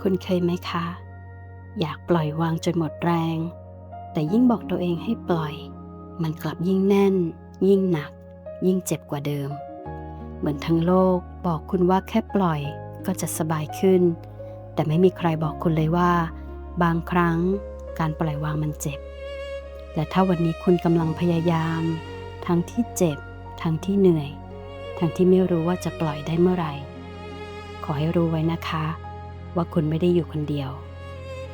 คุณเคยไหมคะ อยากปล่อยวางจนหมดแรง แต่ยิ่งบอกตัวเองให้ปล่อย มันกลับยิ่งแน่น ยิ่งหนัก ยิ่งเจ็บกว่าเดิม เหมือนทั้งโลกบอกคุณว่าแค่ปล่อยก็จะสบายขึ้น แต่ไม่มีใครบอกคุณเลยว่า บางครั้งการปล่อยวางมันเจ็บ และถ้าวันนี้คุณกำลังพยายาม ทั้งที่เจ็บ ทั้งที่เหนื่อย ทั้งที่ไม่รู้ว่าจะปล่อยได้เมื่อไหร่ อให้รู้ไว้นะคะ ว่าคุณไม่ได้อยู่คนเดียว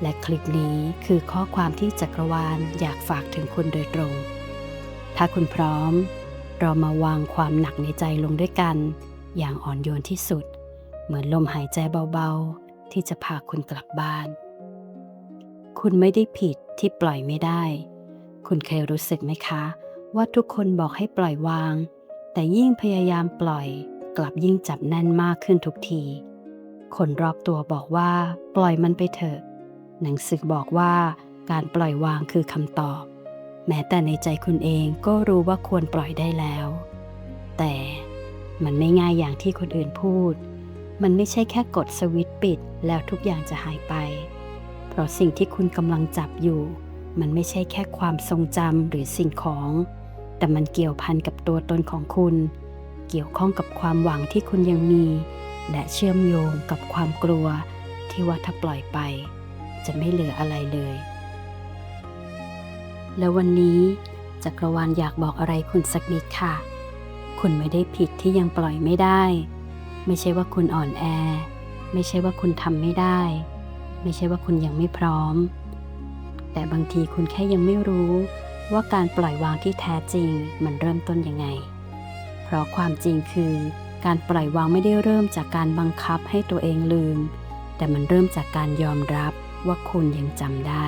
และคลิปนี้คือข้อความที่จักรวาลอยากฝากถึงคุณโดยตรง ถ้าคุณพร้อม เรามาวางความหนักในใจลงด้วยกัน อย่างอ่อนโยนที่สุด เหมือนลมหายใจเบาๆ ที่จะพาคุณกลับบ้าน คุณไม่ได้ผิดที่ปล่อยไม่ได้ คุณเคยรู้สึกไหมคะ ว่าทุกคนบอกให้ปล่อยวาง แต่ยิ่งพยายามปล่อย กลับยิ่งจับแน่นมากขึ้นทุกที คนรอบตัวบอกว่า ปล่อยมันไปเถอะ หนังสือบอกว่าการปล่อยวางคือคำตอบ แม้แต่ในใจคุณเองก็รู้ว่าควรปล่อยได้แล้ว แต่มันไม่ง่ายอย่างที่คนอื่นพูด มันไม่ใช่แค่กดสวิตช์ปิดแล้วทุกอย่างจะหายไป เพราะสิ่งที่คุณกำลังจับอยู่ มันไม่ใช่แค่ความทรงจำหรือสิ่งของ แต่มันเกี่ยวพันกับตัวตนของคุณ เกี่ยวข้องกับความหวังที่คุณยังมี และเชื่อมโยงกับความกลัวที่ว่าถ้าปล่อยไป จะไม่เหลืออะไรเลย แล้ววันนี้จักรวาลอยากบอกอะไรคุณสักนิดค่ะ คุณไม่ได้ผิดที่ยังปล่อยไม่ได้ ไม่ใช่ว่าคุณอ่อนแอ ไม่ใช่ว่าคุณทำไม่ได้ ไม่ใช่ว่าคุณยังไม่พร้อม แต่บางทีคุณแค่ยังไม่รู้ว่าการปล่อยวางที่แท้จริงมันเริ่มต้นยังไง เพราะความจริงคือ การปล่อยวางไม่ได้เริ่มจากการบังคับให้ตัวเองลืม แต่มันเริ่มจากการยอมรับว่าคุณยังจำได้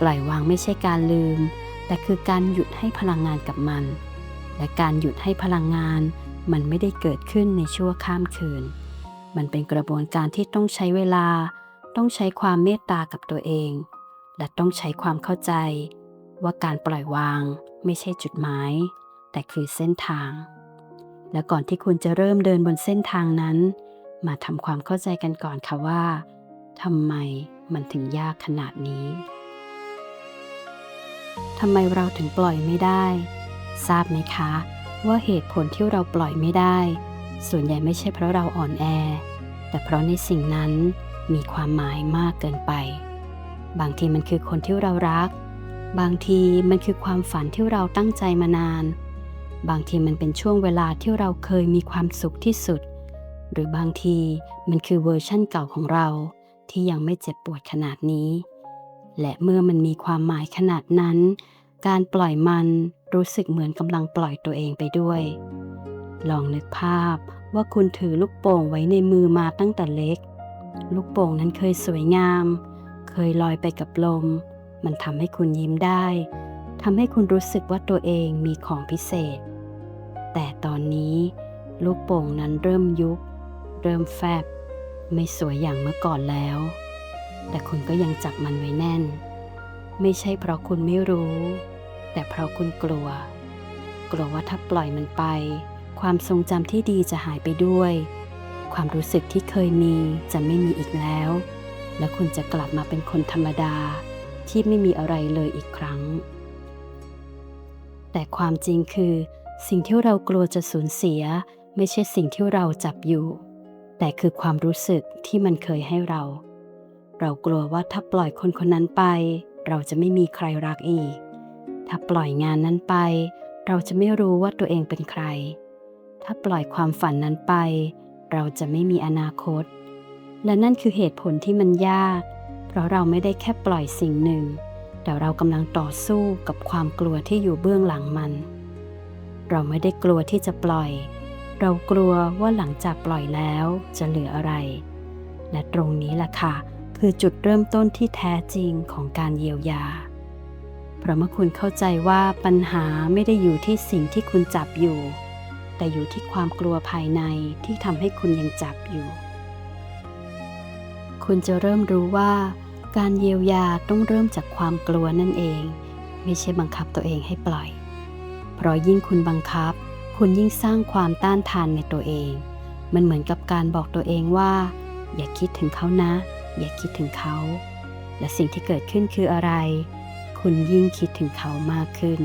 ปล่อยวางไม่ใช่การลืม แต่คือการหยุดให้พลังงานกับมัน และการหยุดให้พลังงานมันไม่ได้เกิดขึ้นในชั่วข้ามคืน มันเป็นกระบวนการที่ต้องใช้เวลา ต้องใช้ความเมตตากับตัวเอง และต้องใช้ความเข้าใจ ว่าการปล่อยวางไม่ใช่จุดหมาย แต่คือเส้นทาง และก่อนที่คุณจะเริ่มเดินบนเส้นทางนั้น มาทำความเข้าใจกันก่อนค่ะว่าทำไมมันถึงยากขนาดนี้ทำไมเราถึงปล่อยไม่ได้ ทราบไหมคะ ว่าเหตุผลที่เราปล่อยไม่ได้ ส่วนใหญ่ไม่ใช่เพราะเราอ่อนแอ แต่เพราะในสิ่งนั้นมีความหมายมากเกินไป บางทีมันคือคนที่เรารัก บางทีมันคือความฝันที่เราตั้งใจมานาน บางทีมันเป็นช่วงเวลาที่เราเคยมีความสุขที่สุด หรือบางทีมันคือเวอร์ชั่นเก่าของเรา ที่ยังไม่เจ็บปวดขนาดนี้ และเมื่อมันมีความหมายขนาดนั้น การปล่อยมันรู้สึกเหมือนกำลังปล่อยตัวเองไปด้วย ลองนึกภาพว่าคุณถือลูกโป่งไว้ในมือมาตั้งแต่เล็ก ลูกโป่งนั้นเคยสวยงาม เคยลอยไปกับลม มันทำให้คุณยิ้มได้ ทำให้คุณรู้สึกว่าตัวเองมีของพิเศษ แต่ตอนนี้ลูกโป่งนั้นเริ่มยุบ เริ่มแฟบ ไม่สวยอย่างเมื่อก่อนแล้ว แต่คุณก็ยังจับมันไว้แน่น ไม่ใช่เพราะคุณไม่รู้ แต่เพราะคุณกลัว กลัวว่าถ้าปล่อยมันไป ความทรงจำที่ดีจะหายไปด้วย ความรู้สึกที่เคยมีจะไม่มีอีกแล้ว และคุณจะกลับมาเป็นคนธรรมดาที่ไม่มีอะไรเลยอีกครั้ง แต่ความจริงคือ สิ่งที่เรากลัวจะสูญเสีย ไม่ใช่สิ่งที่เราจับอยู่ แต่คือความรู้สึกที่มันเคยให้เรา เรากลัวว่าถ้าปล่อยคนคนนั้นไป เราจะไม่มีใครรักอีก ถ้าปล่อยงานนั้นไป เราจะไม่รู้ว่าตัวเองเป็นใคร ถ้าปล่อยความฝันนั้นไป เราจะไม่มีอนาคต และนั่นคือเหตุผลที่มันยาก เพราะเราไม่ได้แค่ปล่อยสิ่งหนึ่ง แต่เรากำลังต่อสู้กับความกลัวที่อยู่เบื้องหลังมัน เราไม่ได้กลัวที่จะปล่อย เรากลัวว่าหลังจากปล่อยแล้วจะเหลืออะไร และตรงนี้แหละค่ะ คือจุดเริ่มต้นที่แท้จริงของการเยียวยา เพราะเมื่อคุณเข้าใจว่าปัญหาไม่ได้อยู่ที่สิ่งที่คุณจับอยู่ แต่อยู่ที่ความกลัวภายในที่ทำให้คุณยังจับอยู่ คุณจะเริ่มรู้ว่า การเยียวยาต้องเริ่มจากความกลัวนั่นเอง ไม่ใช่บังคับตัวเองให้ปล่อย เพราะยิ่งคุณบังคับ คุณยิ่งสร้างความต้านทานในตัวเอง มันเหมือนกับการบอกตัวเองว่า อย่าคิดถึงเขานะ อย่าคิดถึงเขา และสิ่งที่เกิดขึ้นคืออะไร คุณยิ่งคิดถึงเขามากขึ้น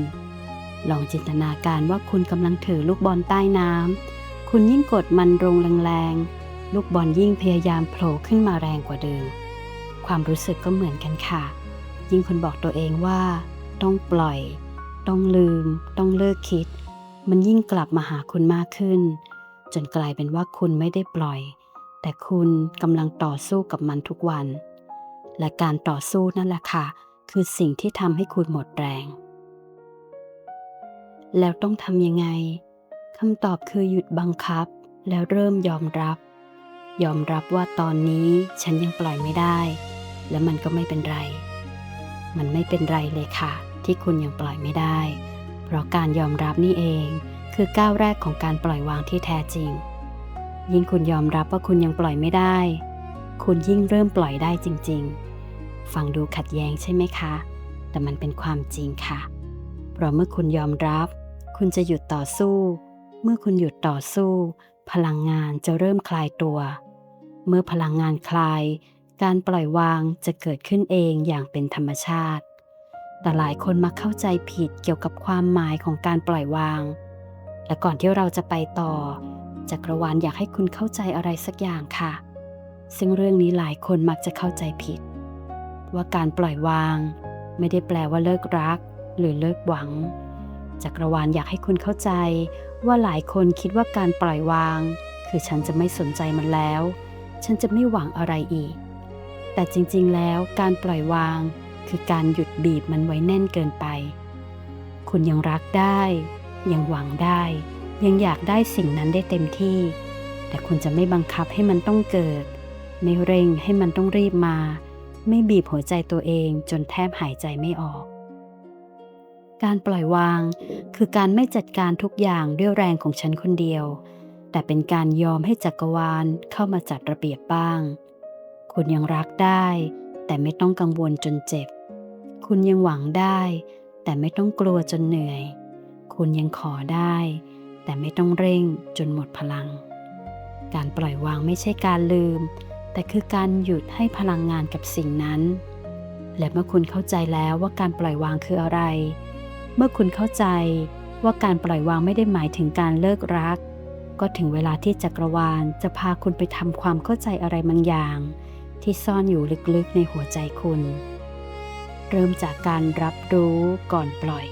ลองจินตนาการว่าคุณกำลังถือลูกบอลใต้น้ำคุณยิ่งกดมันลงแรงๆลูกบอลยิ่งพยายามโผล่ขึ้นมาแรงกว่าเดิม ความรู้สึกก็เหมือนกันค่ะ ยิ่งคุณบอกตัวเองว่า ต้องปล่อย ต้องลืม ต้องเลิกคิด มันยิ่งกลับมาหาคุณมากขึ้น จนกลายเป็นว่าคุณไม่ได้ปล่อย แต่คุณกำลังต่อสู้กับมันทุกวัน และการต่อสู้นั่นแหละค่ะ คือสิ่งที่ทำให้คุณหมดแรง แล้วต้องทำยังไงคำตอบคือหยุดบังคับ แล้วเริ่มยอมรับ ยอมรับว่าตอนนี้ฉันยังปล่อยไม่ได้ และมันก็ไม่เป็นไร มันไม่เป็นไรเลยค่ะ ที่คุณยังปล่อยไม่ได้ เพราะการยอมรับนี่เองคือก้าวแรกของการปล่อยวางที่แท้จริง ยิ่งคุณยอมรับว่าคุณยังปล่อยไม่ได้ คุณยิ่งเริ่มปล่อยได้จริง ๆ ฟังดูขัดแย้งใช่ไหมคะ แต่มันเป็นความจริงค่ะ เพราะเมื่อคุณยอมรับ คุณจะหยุดต่อสู้ เมื่อคุณหยุดต่อสู้ พลังงานจะเริ่มคลายตัว เมื่อพลังงานคลาย การปล่อยวางจะเกิดขึ้นเองอย่างเป็นธรรมชาติ แต่หลายคนมักเข้าใจผิดเกี่ยวกับความหมายของการปล่อยวาง และก่อนที่เราจะไปต่อ จักรวาลอยากให้คุณเข้าใจอะไรสักอย่างค่ะ ซึ่งเรื่องนี้หลายคนมักจะเข้าใจผิด ว่าการปล่อยวาง ไม่ได้แปลว่าเลิกรัก หรือเลิกหวัง จักรวาลอยากให้คุณเข้าใจ ว่าหลายคนคิดว่าการปล่อยวาง คือฉันจะไม่สนใจมันแล้ว ฉันจะไม่หวังอะไรอีก แต่จริงๆ แล้วการปล่อยวาง คือการหยุดบีบมันไว้แน่นเกินไป คุณยังรักได้ ยังหวังได้ ยังอยากได้สิ่งนั้นได้เต็มที่ แต่คุณจะไม่บังคับให้มันต้องเกิด ไม่เร่งให้มันต้องรีบมา ไม่บีบหัวใจตัวเองจนแทบหายใจไม่ออก การปล่อยวาง คือการไม่จัดการทุกอย่างด้วยแรงของฉันคนเดียว แต่เป็นการยอมให้จักรวาลเข้ามาจัดระเบียบบ้าง คุณยังรักได้ แต่ไม่ต้องกังวลจนเจ็บ คุณยังหวังได้ แต่ไม่ต้องกลัวจนเหนื่อย คุณยังขอได้ แต่ไม่ต้องเร่งจนหมดพลัง การปล่อยวางไม่ใช่การลืม แต่คือการหยุดให้พลังงานกับสิ่งนั้น และเมื่อคุณเข้าใจแล้วว่าการปล่อยวางคืออะไร เมื่อคุณเข้าใจว่าการปล่อยวางไม่ได้หมายถึงการเลิกรัก ก็ถึงเวลาที่จักรวาลจะพาคุณไปทำความเข้าใจอะไรบางอย่าง ที่ซ่อนอยู่ลึกๆในหัวใจคุณ เริ่มจากการรับรู้ก่อนปล่อย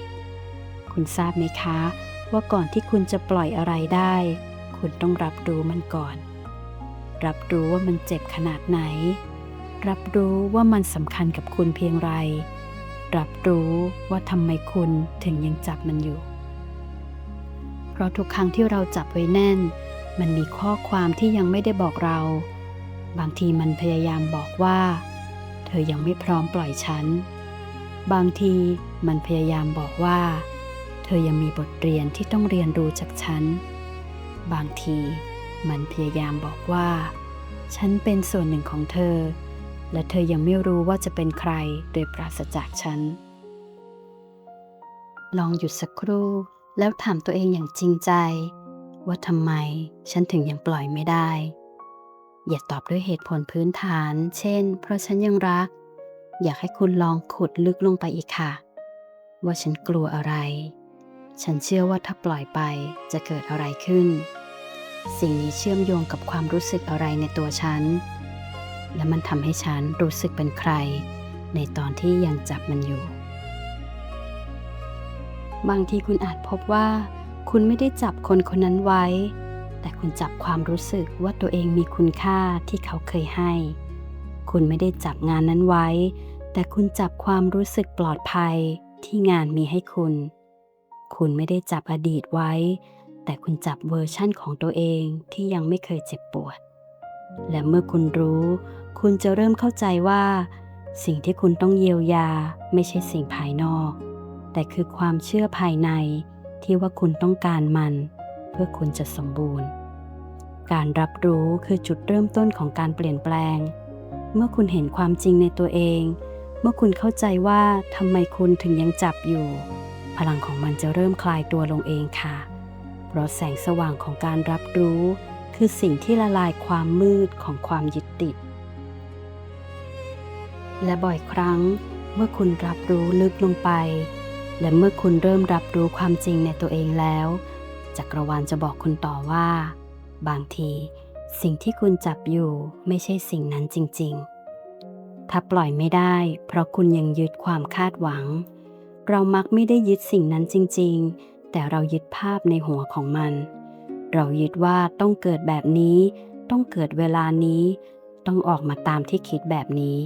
คุณทราบไหมคะ ว่าก่อนที่คุณจะปล่อยอะไรได้ คุณต้องรับรู้มันก่อน รับรู้ว่ามันเจ็บขนาดไหน รับรู้ว่ามันสำคัญกับคุณเพียงไร รับรู้ว่าทำไมคุณถึงยังจับมันอยู่ เพราะทุกครั้งที่เราจับไว้แน่น มันมีข้อความที่ยังไม่ได้บอกเรา บางทีมันพยายามบอกว่า เธอยังไม่พร้อมปล่อยฉัน บางทีมันพยายามบอกว่า เธอยังมีบทเรียนที่ต้องเรียนรู้จากฉัน บางทีมันพยายามบอกว่า ฉันเป็นส่วนหนึ่งของเธอ และเธอยังไม่รู้ว่าจะเป็นใครโดยปราศจากฉัน ลองหยุดสักครู่แล้วถามตัวเองอย่างจริงใจ ว่าทำไมฉันถึงยังปล่อยไม่ได้ อย่าตอบด้วยเหตุผลพื้นฐาน เช่น เพราะฉันยังรัก อยากให้คุณลองขุดลึกลงไปอีกค่ะ ว่าฉันกลัวอะไร ฉันเชื่อว่าถ้าปล่อยไปจะเกิดอะไรขึ้น สิ่งนี้เชื่อมโยงกับความรู้สึกอะไรในตัวฉัน และมันทำให้ฉันรู้สึกเป็นใคร ในตอนที่ยังจับมันอยู่ บางทีคุณอาจพบว่า คุณไม่ได้จับคนคนนั้นไว้ แต่คุณจับความรู้สึกว่าตัวเองมีคุณค่าที่เขาเคยให้ คุณไม่ได้จับงานนั้นไว้ แต่คุณจับความรู้สึกปลอดภัยที่งานมีให้คุณ คุณไม่ได้จับอดีตไว้ แต่คุณจับเวอร์ชั่นของตัวเองที่ยังไม่เคยเจ็บปวด และเมื่อคุณรู้ คุณจะเริ่มเข้าใจว่า สิ่งที่คุณต้องเยียวยาไม่ใช่สิ่งภายนอก แต่คือความเชื่อภายในที่ว่าคุณต้องการมัน เพื่อคุณจะสมบูรณ์ การรับรู้คือจุดเริ่มต้นของการเปลี่ยนแปลง เมื่อคุณเห็นความจริงในตัวเอง เมื่อคุณเข้าใจว่าทำไมคุณถึงยังจับอยู่ พลังของมันจะเริ่มคลายตัวลงเองค่ะ เพราะแสงสว่างของการรับรู้ คือสิ่งที่ละลายความมืดของความยึดติด และบ่อยครั้งเมื่อคุณรับรู้ลึกลงไป และเมื่อคุณเริ่มรับรู้ความจริงในตัวเองแล้ว จักรวาลจะบอกคุณต่อว่า บางที สิ่งที่คุณจับอยู่ไม่ใช่สิ่งนั้นจริง ๆ ถ้าปล่อยไม่ได้ เพราะคุณยังยึดความคาดหวัง เรามักไม่ได้ยึดสิ่งนั้นจริง ๆ แต่เรายึดภาพในหัวของมัน เรายึดว่าต้องเกิดแบบนี้ ต้องเกิดเวลานี้ ต้องออกมาตามที่คิดแบบนี้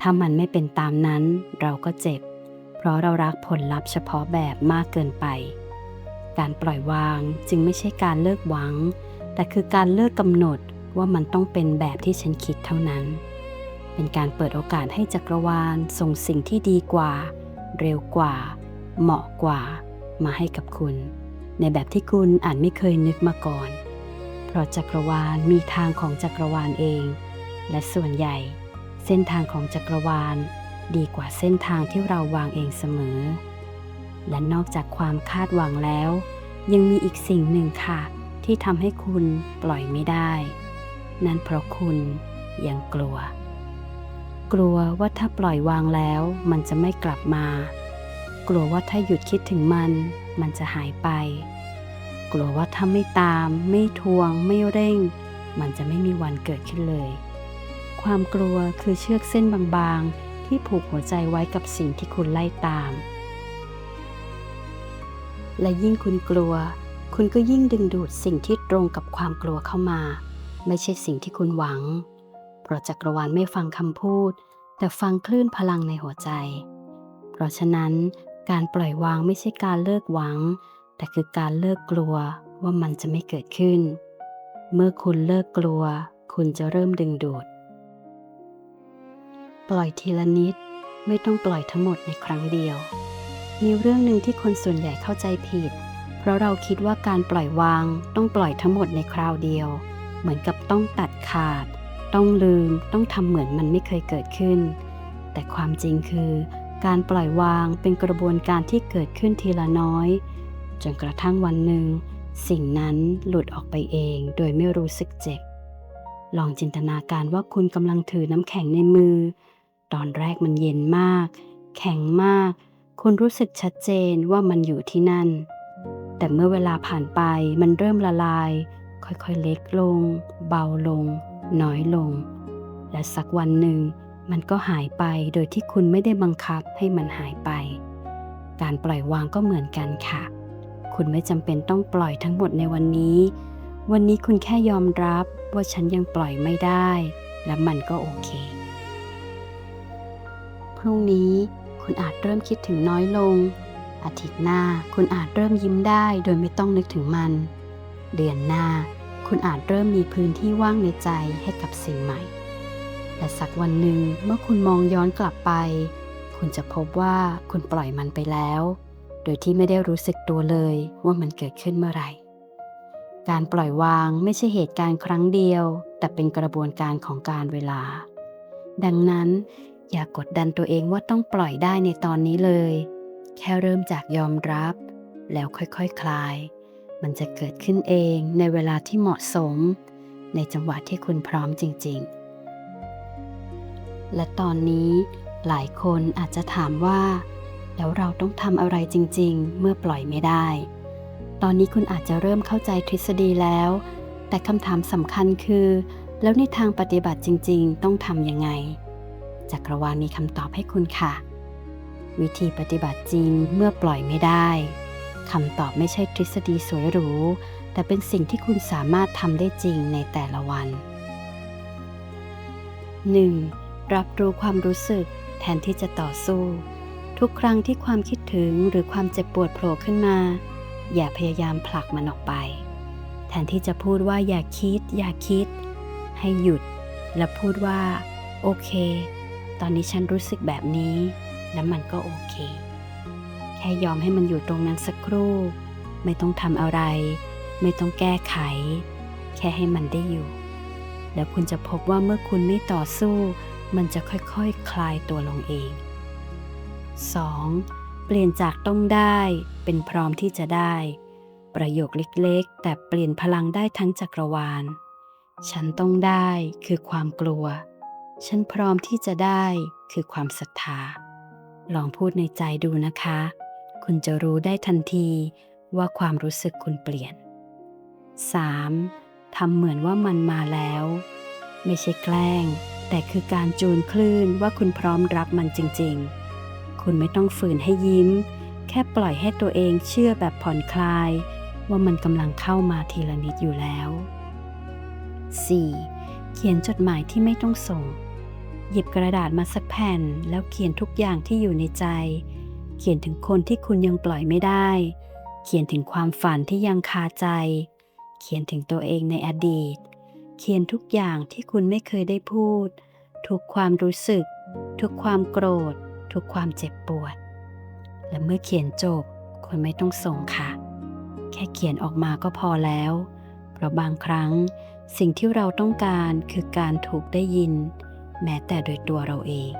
ถ้ามันไม่เป็นตามนั้น เราก็เจ็บ เพราะเรารักผลลัพธ์เฉพาะแบบมากเกินไป การปล่อยวางจึงไม่ใช่การเลิกหวัง แต่คือการเลิกกำหนดว่ามันต้องเป็นแบบที่ฉันคิดเท่านั้น เป็นการเปิดโอกาสให้จักรวาลส่งสิ่งที่ดีกว่า เร็วกว่า เหมาะกว่า มาให้กับคุณ ในแบบที่คุณอาจไม่เคยนึกมาก่อน เพราะจักรวาลมีทางของจักรวาลเอง และส่วนใหญ่ เส้นทางของจักรวาล ดีกว่าเส้นทางที่เราวางเองเสมอ และนอกจากความคาดหวังแล้ว ยังมีอีกสิ่งหนึ่งค่ะ ที่ทำให้คุณปล่อยไม่ได้ นั่นเพราะคุณยังกลัว กลัวว่าถ้าปล่อยวางแล้วมันจะไม่กลับมา กลัวว่าถ้าหยุดคิดถึงมัน มันจะหายไป กลัวว่าถ้าไม่ตาม ไม่ทวง ไม่เร่ง มันจะไม่มีวันเกิดขึ้นเลย ความกลัวคือเชือกเส้นบางๆ ที่ผูกหัวใจไว้กับสิ่งที่คุณไล่ตาม และยิ่งคุณกลัว คุณก็ยิ่งดึงดูดสิ่งที่ตรงกับความกลัวเข้ามา ไม่ใช่สิ่งที่คุณหวัง เพราะจักรวาลไม่ฟังคำพูด แต่ฟังคลื่นพลังในหัวใจ เพราะฉะนั้นการปล่อยวางไม่ใช่การเลิกหวัง แต่คือการเลิกกลัวว่ามันจะไม่เกิดขึ้น เมื่อคุณเลิกกลัว คุณจะเริ่มดึงดูด ปล่อยทีละนิดไม่ต้องปล่อยทั้งหมดในครั้งเดียว มีเรื่องหนึ่งที่คนส่วนใหญ่เข้าใจผิด เพราะเราคิดว่าการปล่อยวางต้องปล่อยทั้งหมดในคราวเดียว เหมือนกับต้องตัดขาด ต้องลืม ต้องทำเหมือนมันไม่เคยเกิดขึ้น แต่ความจริงคือ การปล่อยวางเป็นกระบวนการที่เกิดขึ้นทีละน้อย จนกระทั่งวันหนึ่ง สิ่งนั้นหลุดออกไปเองโดยไม่รู้สึกเจ็บ ลองจินตนาการว่าคุณกำลังถือน้ำแข็งในมือ ตอนแรกมันเย็นมาก แข็งมาก คุณรู้สึกชัดเจนว่ามันอยู่ที่นั่น แต่เมื่อเวลาผ่านไปมันเริ่มละลาย ค่อยๆเล็กลง เบาลง น้อยลง และสักวันหนึ่ง มันก็หายไปโดยที่คุณไม่ได้บังคับให้มันหายไป การปล่อยวางก็เหมือนกันค่ะ คุณไม่จำเป็นต้องปล่อยทั้งหมดในวันนี้ วันนี้คุณแค่ยอมรับว่าฉันยังปล่อยไม่ได้ และมันก็โอเค พรุ่งนี้ คุณอาจเริ่มคิดถึงน้อยลง อาทิตย์หน้าคุณอาจเริ่มยิ้มได้โดยไม่ต้องนึกถึงมัน เดือนหน้าคุณอาจเริ่มมีพื้นที่ว่างในใจให้กับสิ่งใหม่ และสักวันหนึ่งเมื่อคุณมองย้อนกลับไป คุณจะพบว่าคุณปล่อยมันไปแล้ว โดยที่ไม่ได้รู้สึกตัวเลยว่ามันเกิดขึ้นเมื่อไหร่ การปล่อยวางไม่ใช่เหตุการณ์ครั้งเดียว แต่เป็นกระบวนการของการเวลา ดังนั้น อย่ากกดดันตัวเองว่าต้องปล่อยได้ในตอนนี้เลย แค่เริ่มจากยอมรับ แล้วค่อยๆคคลาย มันจะเกิดขึ้นเองในเวลาที่เหมาะสม ในจังหวะที่คุณพร้อมจริง ๆ และตอนนี้หลายคนอาจจะถามว่า แล้วเราต้องทำอะไรจริง ๆ เมื่อปล่อยไม่ได้ ตอนนี้คุณอาจจะเริ่มเข้าใจทฤษฎีแล้ว แต่คำถามสำคัญคือ แล้วในทางปฏิบัติจริง ๆ ต้องทำยังไง จักรวาลมีคำตอบให้คุณค่ะ วิธีปฏิบัติจริงเมื่อปล่อยไม่ได้คำตอบไม่ใช่ทฤษฎีสวยหรู แต่เป็นสิ่งที่คุณสามารถทำได้จริงในแต่ละวัน 1. รับรู้ความรู้สึกแทนที่จะต่อสู้ ทุกครั้งที่ความคิดถึงหรือความเจ็บปวดโผล่ขึ้นมา อย่าพยายามผลักมันออกไป แทนที่จะพูดว่าอย่าคิด อย่าคิด ให้หยุด และพูดว่า โอเค ตอนนี้ฉันรู้สึกแบบนี้ และมันก็โอเค แค่ยอมให้มันอยู่ตรงนั้นสักครู่ ไม่ต้องทำอะไร ไม่ต้องแก้ไข แค่ให้มันได้อยู่ แล้วคุณจะพบว่าเมื่อคุณไม่ต่อสู้ มันจะค่อยๆคคลายตัวลงเอง 2. เปลี่ยนจากต้องได้เป็นพร้อมที่จะได้ ประโยคเล็กๆ แต่เปลี่ยนพลังได้ทั้งจักรวาล ฉันต้องได้คือความกลัว ฉันพร้อมที่จะได้คือความศรัทธา ลองพูดในใจดูนะคะ คุณจะรู้ได้ทันทีว่าความรู้สึกคุณเปลี่ยน 3. ทำเหมือนว่ามันมาแล้ว ไม่ใช่แกล้ง แต่คือการจูนคลื่นว่าคุณพร้อมรับมันจริง ๆ คุณไม่ต้องฝืนให้ยิ้ม แค่ปล่อยให้ตัวเองเชื่อแบบผ่อนคลาย ว่ามันกำลังเข้ามาทีละนิดอยู่แล้ว 4. เขียนจดหมายที่ไม่ต้องส่ง หยิบกระดาษมาสักแผ่น แล้วเขียนทุกอย่างที่อยู่ในใจ เขียนถึงคนที่คุณยังปล่อยไม่ได้ เขียนถึงความฝันที่ยังคาใจ เขียนถึงตัวเองในอดีต เขียนทุกอย่างที่คุณไม่เคยได้พูด ทุกความรู้สึก ทุกความโกรธ ทุกความเจ็บปวด และเมื่อเขียนจบคุณไม่ต้องส่งค่ะ แค่เขียนออกมาก็พอแล้ว เพราะบางครั้งสิ่งที่เราต้องการคือการถูกได้ยิน แม้แต่โดยตัวเราเอง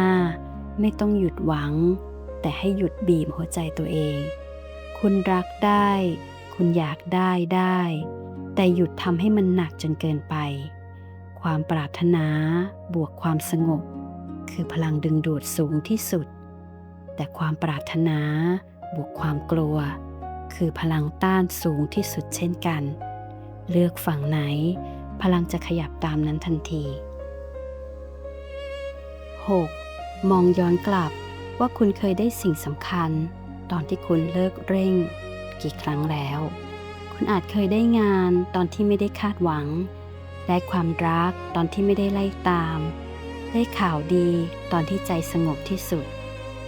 5. ไม่ต้องหยุดหวัง แต่ให้หยุดบีบหัวใจตัวเอง คุณรักได้ คุณอยากได้ได้ แต่หยุดทำให้มันหนักจนเกินไป ความปรารถนาบวกความสงบ คือพลังดึงดูดสูงที่สุด แต่ความปรารถนาบวกความกลัว คือพลังต้านสูงที่สุดเช่นกัน เลือกฝั่งไหน พลังจะขยับตามนั้นทันที 6. มองย้อนกลับว่าคุณเคยได้สิ่งสำคัญ ตอนที่คุณเลิกเร่ง กี่ครั้งแล้ว คุณอาจเคยได้งานตอนที่ไม่ได้คาดหวัง ได้ความรักตอนที่ไม่ได้ไล่ตาม ได้ข่าวดีตอนที่ใจสงบที่สุด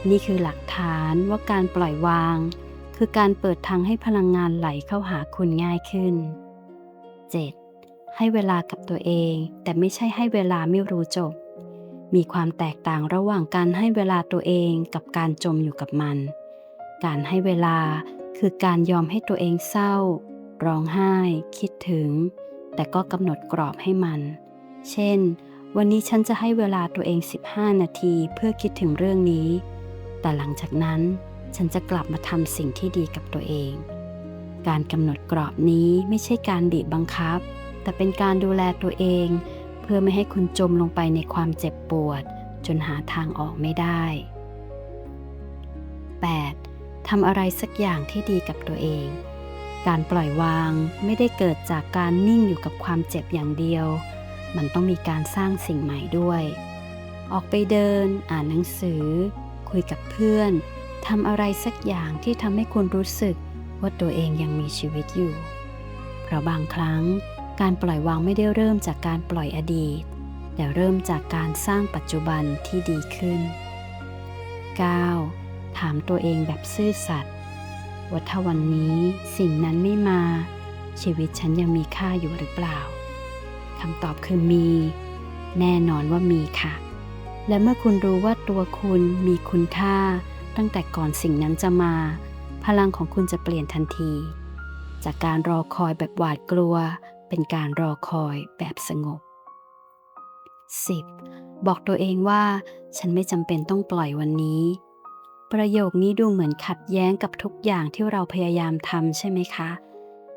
นี่คือหลักฐานว่าการปล่อยวาง คือการเปิดทางให้พลังงานไหลเข้าหาคุณง่ายขึ้น 7. ให้เวลากับตัวเอง แต่ไม่ใช่ให้เวลาไม่รู้จบ มีความแตกต่างระหว่างการให้เวลาตัวเองกับการจมอยู่กับมัน การให้เวลาคือการยอมให้ตัวเองเศร้า ร้องไห้ คิดถึง แต่ก็กำหนดกรอบให้มัน เช่น วันนี้ฉันจะให้เวลาตัวเอง 15 นาทีเพื่อคิดถึงเรื่องนี้ แต่หลังจากนั้นฉันจะกลับมาทำสิ่งที่ดีกับตัวเอง การกำหนดกรอบนี้ไม่ใช่การบีบบังคับ แต่เป็นการดูแลตัวเอง เพื่อไม่ให้คุณจมลงไปในความเจ็บปวด จนหาทางออกไม่ได้ 8. ทำอะไรสักอย่างที่ดีกับตัวเอง การปล่อยวางไม่ได้เกิดจากการนิ่งอยู่กับความเจ็บอย่างเดียว มันต้องมีการสร้างสิ่งใหม่ด้วย ออกไปเดิน อ่านหนังสือ คุยกับเพื่อนทำอะไรสักอย่างที่ทำให้คุณรู้สึกว่าตัวเองยังมีชีวิตอยู่ เพราะบางครั้ง การปล่อยวางไม่ได้เริ่มจากการปล่อยอดีต แต่เริ่มจากการสร้างปัจจุบันที่ดีขึ้น 9. ถามตัวเองแบบซื่อสัตย์ว่าถ้าวันนี้สิ่งนั้นไม่มา ชีวิตฉันยังมีค่าอยู่หรือเปล่าคำตอบคือมี แน่นอนว่ามีค่ะ และเมื่อคุณรู้ว่าตัวคุณมีคุณค่า ตั้งแต่ก่อนสิ่งนั้นจะมา พลังของคุณจะเปลี่ยนทันที จากการรอคอยแบบหวาดกลัว เป็นการรอคอยแบบสงบ 10. บอกตัวเองว่า ฉันไม่จำเป็นต้องปล่อยวันนี้ ประโยคนี้ดูเหมือนขัดแย้งกับทุกอย่างที่เราพยายามทำใช่ไหมคะ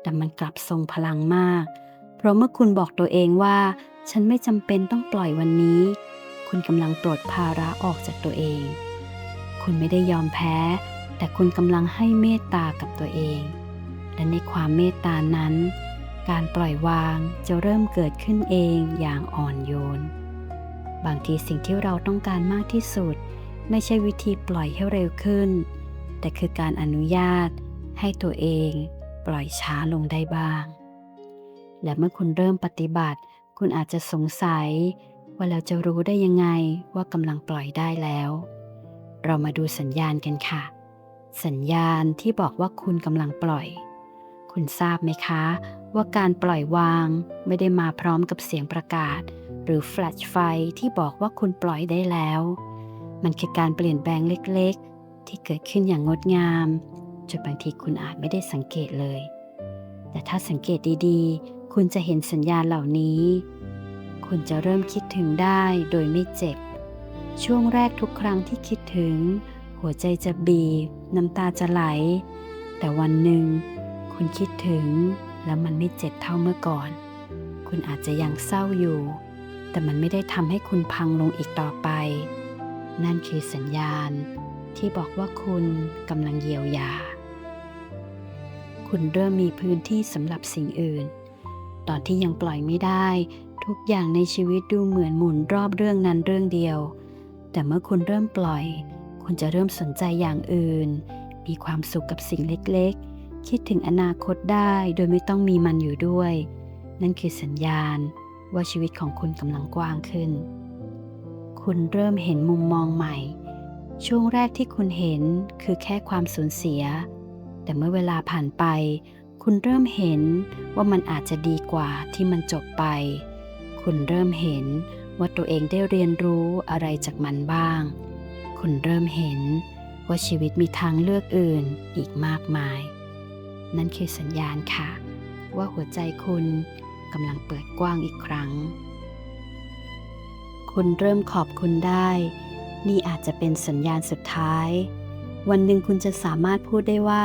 แต่มันกลับทรงพลังมาก เพราะเมื่อคุณบอกตัวเองว่า ฉันไม่จำเป็นต้องปล่อยวันนี้ คุณกำลังปลดภาระออกจากตัวเอง คุณไม่ได้ยอมแพ้ แต่คุณกำลังให้เมตตากับตัวเอง และในความเมตตานั้น การปล่อยวางจะเริ่มเกิดขึ้นเองอย่างอ่อนโยน บางทีสิ่งที่เราต้องการมากที่สุด ไม่ใช่วิธีปล่อยให้เร็วขึ้น แต่คือการอนุญาตให้ตัวเองปล่อยช้าลงได้บ้าง และเมื่อคุณเริ่มปฏิบัติ คุณอาจจะสงสัย ว่าเราจะรู้ได้ยังไงว่ากำลังปล่อยได้แล้ว เรามาดูสัญญาณกันค่ะ สัญญาณที่บอกว่าคุณกำลังปล่อย คุณทราบไหมคะ ว่าการปล่อยวางไม่ได้มาพร้อมกับเสียงประกาศ หรือแฟลชไฟที่บอกว่าคุณปล่อยได้แล้ว มันคือการเปลี่ยนแปลงเล็กๆ ที่เกิดขึ้นอย่างงดงาม จนบางทีคุณอาจไม่ได้สังเกตเลย แต่ถ้าสังเกตดีๆ คุณจะเห็นสัญญาณเหล่านี้ คุณจะเริ่มคิดถึงได้โดยไม่เจ็บ ช่วงแรกทุกครั้งที่คิดถึง หัวใจจะบีบน้ำตาจะไหล แต่วันหนึ่งคุณคิดถึง แล้วมันไม่เจ็บเท่าเมื่อก่อน คุณอาจจะยังเศร้าอยู่ แต่มันไม่ได้ทำให้คุณพังลงอีกต่อไป นั่นคือสัญญาณที่บอกว่าคุณกำลังเยียวยา คุณเริ่มมีพื้นที่สำหรับสิ่งอื่น ตอนที่ยังปล่อยไม่ได้ ทุกอย่างในชีวิตดูเหมือนหมุนรอบเรื่องนั้นเรื่องเดียว แต่เมื่อคุณเริ่มปล่อย คุณจะเริ่มสนใจอย่างอื่น มีความสุขกับสิ่งเล็กๆ คิดถึงอนาคตได้โดยไม่ต้องมีมันอยู่ด้วย นั่นคือสัญญาณว่าชีวิตของคุณกำลังกว้างขึ้น คุณเริ่มเห็นมุมมองใหม่ ช่วงแรกที่คุณเห็นคือแค่ความสูญเสีย แต่เมื่อเวลาผ่านไป คุณเริ่มเห็นว่ามันอาจจะดีกว่าที่มันจบไป คุณเริ่มเห็นว่าตัวเองได้เรียนรู้อะไรจากมันบ้าง คุณเริ่มเห็นว่าชีวิตมีทางเลือกอื่นอีกมากมาย นั่นคือสัญญาณค่ะ ว่าหัวใจคุณกำลังเปิดกว้างอีกครั้ง คุณเริ่มขอบคุณได้ นี่อาจจะเป็นสัญญาณสุดท้าย วันหนึ่งคุณจะสามารถพูดได้ว่า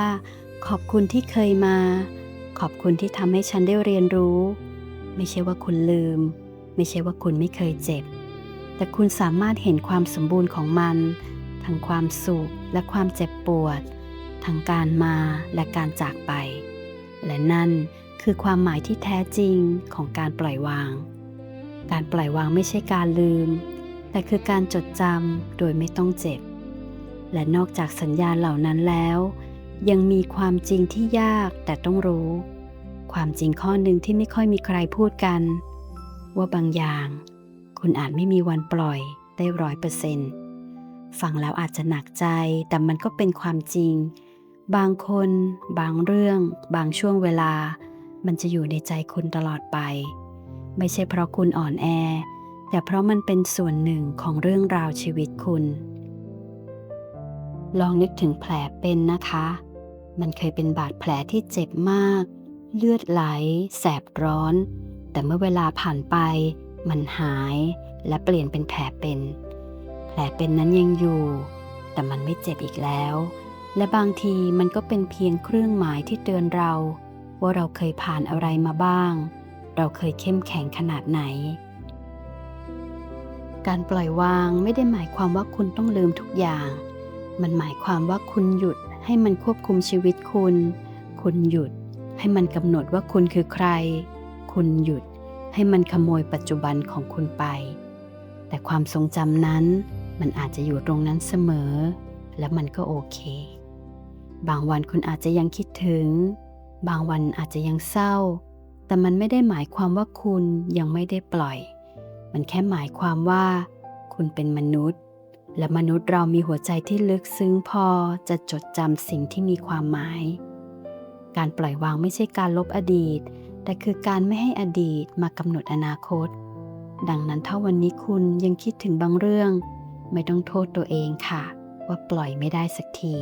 ขอบคุณที่เคยมา ขอบคุณที่ทำให้ฉันได้เรียนรู้ ไม่ใช่ว่าคุณลืม ไม่ใช่ว่าคุณไม่เคยเจ็บ แต่คุณสามารถเห็นความสมบูรณ์ของมัน ทั้งความสุขและความเจ็บปวด ทั้งการมาและการจากไป และนั่นคือความหมายที่แท้จริงของการปล่อยวาง การปล่อยวางไม่ใช่การลืม แต่คือการจดจำโดยไม่ต้องเจ็บ และนอกจากสัญญาณเหล่านั้นแล้ว ยังมีความจริงที่ยากแต่ต้องรู้ ความจริงข้อหนึ่งที่ไม่ค่อยมีใครพูดกัน ว่าบางอย่าง คุณอาจไม่มีวันปล่อยได้ร้อยเปอร์เซ็นต์ฟังแล้วอาจจะหนักใจแต่มันก็เป็นความจริง บางคน บางเรื่อง บางช่วงเวลา มันจะอยู่ในใจคุณตลอดไป ไม่ใช่เพราะคุณอ่อนแอ แต่เพราะมันเป็นส่วนหนึ่งของเรื่องราวชีวิตคุณ ลองนึกถึงแผลเป็นนะคะ มันเคยเป็นบาดแผลที่เจ็บมาก เลือดไหล แสบร้อน แต่เมื่อเวลาผ่านไป มันหายและเปลี่ยนเป็นแผลเป็น แผลเป็นนั้นยังอยู่ แต่มันไม่เจ็บอีกแล้ว และบางทีมันก็เป็นเพียงเครื่องหมายที่เตือนเรา ว่าเราเคยผ่านอะไรมาบ้าง เราเคยเข้มแข็งขนาดไหน การปล่อยวางไม่ได้หมายความว่าคุณต้องลืมทุกอย่าง มันหมายความว่าคุณหยุดให้มันควบคุมชีวิตคุณ คุณหยุดให้มันกำหนดว่าคุณคือใคร คุณหยุดให้มันขโมยปัจจุบันของคุณไป แต่ความทรงจำนั้นมันอาจจะอยู่ตรงนั้นเสมอ และมันก็โอเค บางวันคุณอาจจะยังคิดถึง บางวันอาจจะยังเศร้า แต่มันไม่ได้หมายความว่าคุณยังไม่ได้ปล่อย มันแค่หมายความว่า คุณเป็นมนุษย์ และมนุษย์เรามีหัวใจที่ลึกซึ้งพอจะจดจำสิ่งที่มีความหมาย การปล่อยวางไม่ใช่การลบอดีต แต่คือการไม่ให้อดีตมากำหนดอนาคต ดังนั้นถ้าวันนี้คุณยังคิดถึงบางเรื่อง ไม่ต้องโทษตัวเองค่ะ ว่าปล่อยไม่ได้สักที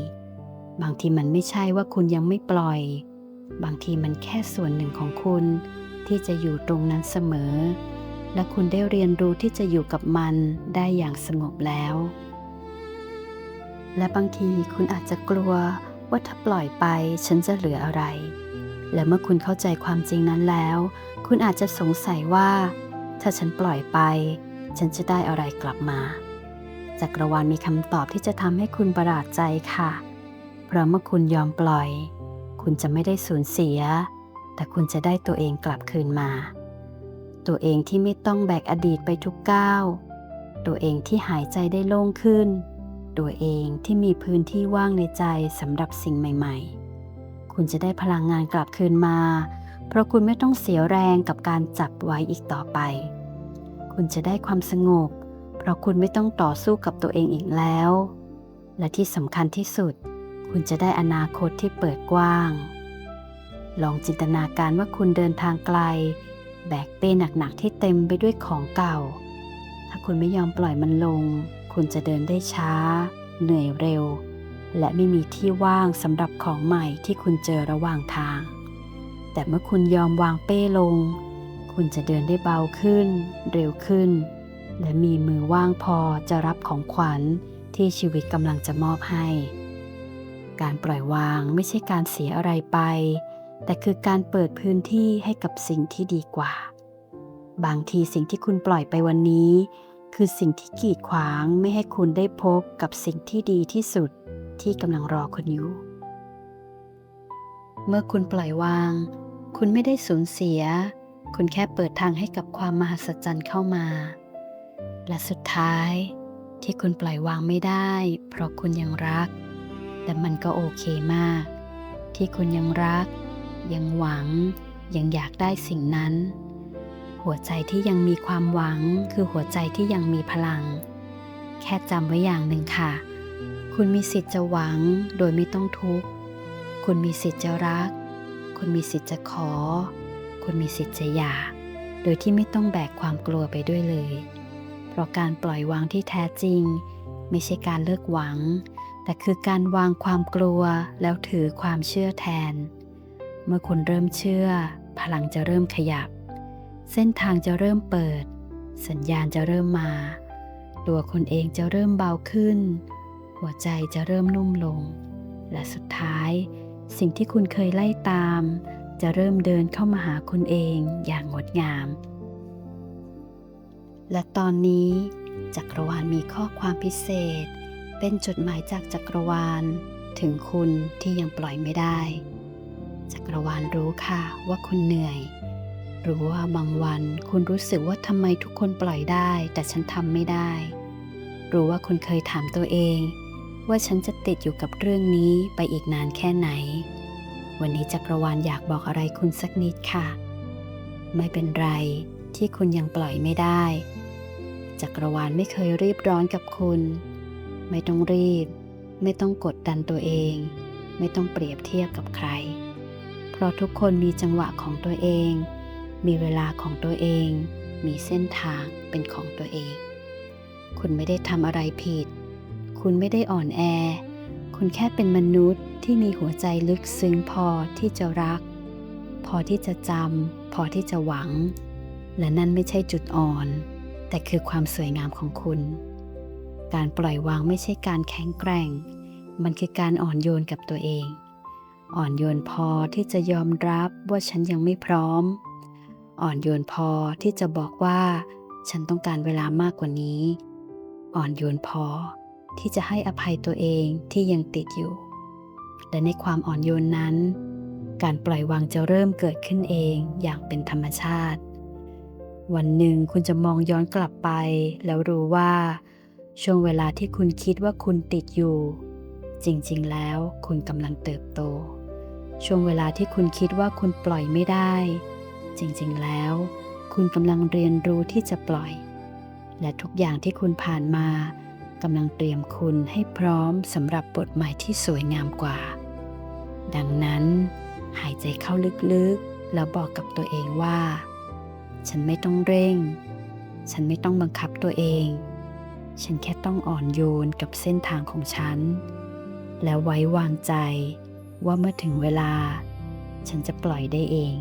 บางทีมันไม่ใช่ว่าคุณยังไม่ปล่อย บางทีมันแค่ส่วนหนึ่งของคุณ ที่จะอยู่ตรงนั้นเสมอ และคุณได้เรียนรู้ที่จะอยู่กับมันได้อย่างสงบแล้ว และบางทีคุณอาจจะกลัวว่าถ้าปล่อยไปฉันจะเหลืออะไร และเมื่อคุณเข้าใจความจริงนั้นแล้ว คุณอาจจะสงสัยว่า ถ้าฉันปล่อยไป ฉันจะได้อะไรกลับมาจักรวาลมีคำตอบที่จะทำให้คุณประหลาดใจค่ะ เพราะเมื่อคุณยอมปล่อย คุณจะไม่ได้สูญเสีย แต่คุณจะได้ตัวเองกลับคืนมา ตัวเองที่ไม่ต้องแบกอดีตไปทุกก้าว ตัวเองที่หายใจได้โล่งขึ้น ตัวเองที่มีพื้นที่ว่างในใจสำหรับสิ่งใหม่ ๆ คุณจะได้พลังงานกลับคืนมา เพราะคุณไม่ต้องเสียแรงกับการจับไว้อีกต่อไป คุณจะได้ความสงบ เพราะคุณไม่ต้องต่อสู้กับตัวเองอีกแล้ว และที่สำคัญที่สุด คุณจะได้อนาคตที่เปิดกว้าง ลองจินตนาการว่าคุณเดินทางไกล แบกเป้หนักๆที่เต็มไปด้วยของเก่า ถ้าคุณไม่ยอมปล่อยมันลง คุณจะเดินได้ช้า เหนื่อยเร็ว และไม่มีที่ว่างสำหรับของใหม่ที่คุณเจอระหว่างทาง แต่เมื่อคุณยอมวางเป้ลง คุณจะเดินได้เบาขึ้น เร็วขึ้น และมีมือว่างพอจะรับของขวัญที่ชีวิตกำลังจะมอบให้ การปล่อยวางไม่ใช่การเสียอะไรไป แต่คือการเปิดพื้นที่ให้กับสิ่งที่ดีกว่า บางทีสิ่งที่คุณปล่อยไปวันนี้ คือสิ่งที่กีดขวางไม่ให้คุณได้พบกับสิ่งที่ดีที่สุดที่กำลังรอคุณอยู่ เมื่อคุณปล่อยวาง คุณไม่ได้สูญเสีย คุณแค่เปิดทางให้กับความมหัศจรรย์เข้ามา และสุดท้ายที่คุณปล่อยวางไม่ได้ เพราะคุณยังรัก แต่มันก็โอเคมาก ที่คุณยังรัก ยังหวัง ยังอยากได้สิ่งนั้น หัวใจที่ยังมีความหวังคือหัวใจที่ยังมีพลัง แค่จำไว้อย่างหนึ่งค่ะ คุณมีสิทธิ์จะหวังโดยไม่ต้องทุกข์ คุณมีสิทธิ์จะรัก คุณมีสิทธิ์จะขอ คุณมีสิทธิ์จะอยากโดยที่ไม่ต้องแบกความกลัวไปด้วยเลย เพราะการปล่อยวางที่แท้จริง ไม่ใช่การเลิกหวัง แต่คือการวางความกลัวแล้วถือความเชื่อแทน เมื่อคุณเริ่มเชื่อ พลังจะเริ่มขยับ เส้นทางจะเริ่มเปิด สัญญาณจะเริ่มมา ตัวคุณเองจะเริ่มเบาขึ้น หัวใจจะเริ่มนุ่มลง และสุดท้าย สิ่งที่คุณเคยไล่ตาม จะเริ่มเดินเข้ามาหาคุณเองอย่างงดงาม และตอนนี้จักรวาลมีข้อความพิเศษ เป็นจดหมายจากจักรวาล ถึงคุณที่ยังปล่อยไม่ได้ จักรวาลรู้ค่ะว่าคุณเหนื่อย รู้ว่าบางวันคุณรู้สึกว่าทำไมทุกคนปล่อยได้ แต่ฉันทำไม่ได้ รู้ว่าคุณเคยถามตัวเอง ว่าฉันจะติดอยู่กับเรื่องนี้ไปอีกนานแค่ไหน วันนี้จักรวาลอยากบอกอะไรคุณสักนิดค่ะ ไม่เป็นไรที่คุณยังปล่อยไม่ได้ จักรวาลไม่เคยรีบร้อนกับคุณ ไม่ต้องรีบ ไม่ต้องกดดันตัวเอง ไม่ต้องเปรียบเทียบกับใคร เพราะทุกคนมีจังหวะของตัวเอง มีเวลาของตัวเอง มีเส้นทางเป็นของตัวเอง คุณไม่ได้ทำอะไรผิด คุณไม่ได้อ่อนแอ คุณแค่เป็นมนุษย์ที่มีหัวใจลึกซึ้งพอที่จะรัก พอที่จะจำพอที่จะหวัง และนั่นไม่ใช่จุดอ่อน แต่คือความสวยงามของคุณ การปล่อยวางไม่ใช่การแข็งแกร่ง มันคือการอ่อนโยนกับตัวเอง อ่อนโยนพอที่จะยอมรับว่าฉันยังไม่พร้อม อ่อนโยนพอที่จะบอกว่า ฉันต้องการเวลามากกว่านี้ อ่อนโยนพอที่จะให้อภัยตัวเองที่ยังติดอยู่ และในความอ่อนโยนนั้น การปล่อยวางจะเริ่มเกิดขึ้นเองอย่างเป็นธรรมชาติ วันหนึ่งคุณจะมองย้อนกลับไป แล้วรู้ว่า ช่วงเวลาที่คุณคิดว่าคุณติดอยู่ จริงๆ แล้วคุณกำลังเติบโต ช่วงเวลาที่คุณคิดว่าคุณปล่อยไม่ได้ จริงๆ แล้ว คุณกำลังเรียนรู้ที่จะปล่อย และทุกอย่างที่คุณผ่านมากำลังเตรียมคุณให้พร้อมสำหรับบทใหม่ที่สวยงามกว่า ดังนั้น หายใจเข้าลึกๆ แล้วบอกกับตัวเองว่า ฉันไม่ต้องเร่ง ฉันไม่ต้องบังคับตัวเอง ฉันแค่ต้องอ่อนโยนกับเส้นทางของฉัน และไว้วางใจว่าเมื่อถึงเวลา ฉันจะปล่อยได้เอง